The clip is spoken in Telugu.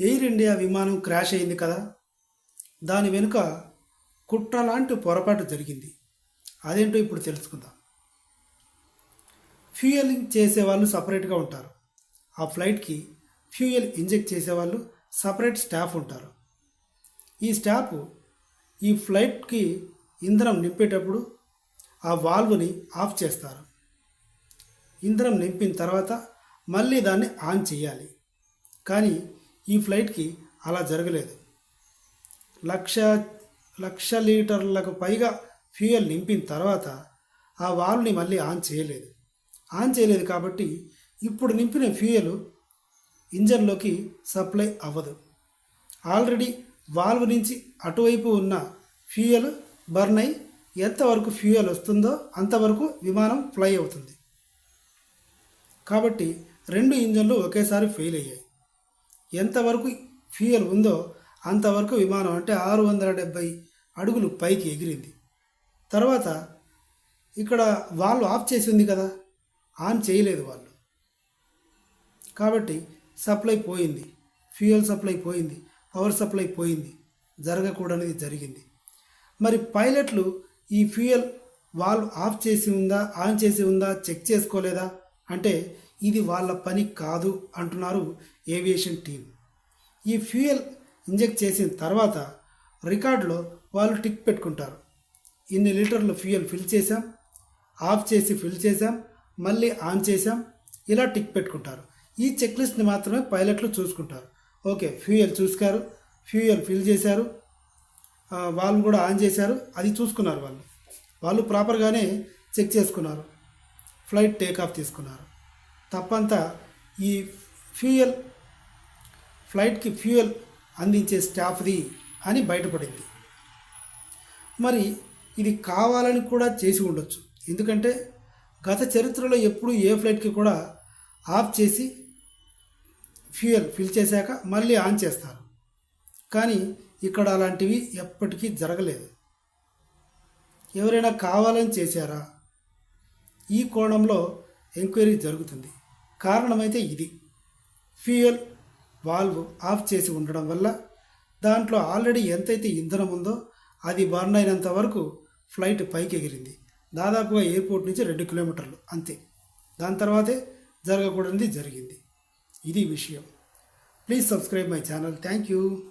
ఎయిర్ ఇండియా విమానం క్రాష్ అయింది కదా? దాని వెనుక కుట్ర లాంటి పొరపాటు జరిగింది. అదేంటో ఇప్పుడు తెలుసుకుందాం. ఫ్యూయలింగ్ చేసేవాళ్ళు సపరేట్గా ఉంటారు. ఆ ఫ్లైట్కి ఫ్యూయల్ ఇంజెక్ట్ చేసేవాళ్ళు సపరేట్ స్టాఫ్ ఉంటారు. ఈ స్టాఫ్ ఈ ఫ్లైట్కి ఇంధనం నింపేటప్పుడు ఆ వాల్వ్ని ఆఫ్ చేస్తారు. ఇంధనం నింపిన తర్వాత మళ్ళీ దాన్ని ఆన్ చేయాలి. కానీ ఈ ఫ్లైట్కి అలా జరగలేదు. లక్ష లక్ష లీటర్లకు పైగా ఫ్యూయల్ నింపిన తర్వాత ఆ వాల్వ్ని మళ్ళీ ఆన్ చేయలేదు. ఆన్ చేయలేదు కాబట్టి ఇప్పుడు నింపిన ఫ్యూయల్ ఇంజన్లోకి సప్లై అవ్వదు. ఆల్రెడీ వాల్వ్ నుంచి అటువైపు ఉన్న ఫ్యూయల్ బర్న్ అయి ఎంతవరకు ఫ్యూయల్ వస్తుందో అంతవరకు విమానం ఫ్లై అవుతుంది. కాబట్టి రెండు ఇంజన్లు ఒకేసారి ఫెయిల్ అయ్యాయి. ఎంతవరకు ఫ్యూయల్ ఉందో అంతవరకు విమానం అంటే ఆరు వందల డెబ్బై అడుగులు పైకి ఎగిరింది. తర్వాత ఇక్కడ వాళ్ళు ఆఫ్ చేసి ఉంది కదా ఆన్ చేయలేదు వాళ్ళు కాబట్టి సప్లై పోయింది ఫ్యూయల్ సప్లై పోయింది పవర్ సప్లై పోయింది జరగకూడనిది జరిగింది. మరి పైలట్లు ఈ ఫ్యూయల్ వాల్వ్ ఆఫ్ చేసి ఉందా ఆన్ చేసి ఉందా చెక్ చేసుకోలేదా? అంటే ఇది వాళ్ళ పని కాదు అంటున్నారు ఏవియేషన్ టీం. ఈ ఫ్యూయల్ ఇంజెక్ట్ చేసిన తర్వాత రికార్డులో వాళ్ళు టిక్ పెట్టుకుంటారు. ఇన్ని లీటర్లు ఫ్యూయల్ ఫిల్ చేశాం ఆఫ్ చేసి ఫిల్ చేశాం మళ్ళీ ఆన్ చేశాం ఇలా టిక్ పెట్టుకుంటారు. ఈ చెక్ లిస్ట్ని మాత్రమే పైలట్లు చూసుకుంటారు. ఓకే ఫ్యూయల్ చూసుకారు ఫ్యూయల్ ఫిల్ చేశారు వాళ్ళు కూడా ఆన్ చేశారు అది చూసుకున్నారు వాళ్ళు. వాళ్ళు ప్రాపర్గానే చెక్ చేసుకున్నారు ఫ్లైట్ టేక్ ఆఫ్ తీసుకున్నారు. తప్పంతా ఈ ఫ్యూయల్ ఫ్లైట్కి ఫ్యూయల్ అందించే స్టాఫ్ది అని బయటపడింది. మరి ఇది కావాలని కూడా చేసి ఉండొచ్చు. ఎందుకంటే గత చరిత్రలో ఎప్పుడూ ఏ ఫ్లైట్కి కూడా ఆఫ్ చేసి ఫ్యూయల్ ఫిల్ చేశాక మళ్ళీ ఆన్ చేస్తారు. కానీ ఇక్కడ అలాంటివి ఎప్పటికీ జరగలేదు. ఎవరైనా కావాలని చేశారా? ఈ కోణంలో ఎంక్వైరీ జరుగుతుంది. కారణమైతే ఇది. ఫ్యూయల్ వాల్వ్ ఆఫ్ చేసి ఉండడం వల్ల దాంట్లో ఆల్రెడీ ఎంతైతే ఇంధనం ఉందో అది బర్న్ అయినంత వరకు ఫ్లైట్ పైకి ఎగిరింది. దాదాపుగా ఎయిర్పోర్ట్ నుంచి రెండు కిలోమీటర్లు అంతే. దాని తర్వాతే జరగకూడనిది జరిగింది. ఇది విషయం. Please subscribe my channel. Thank you.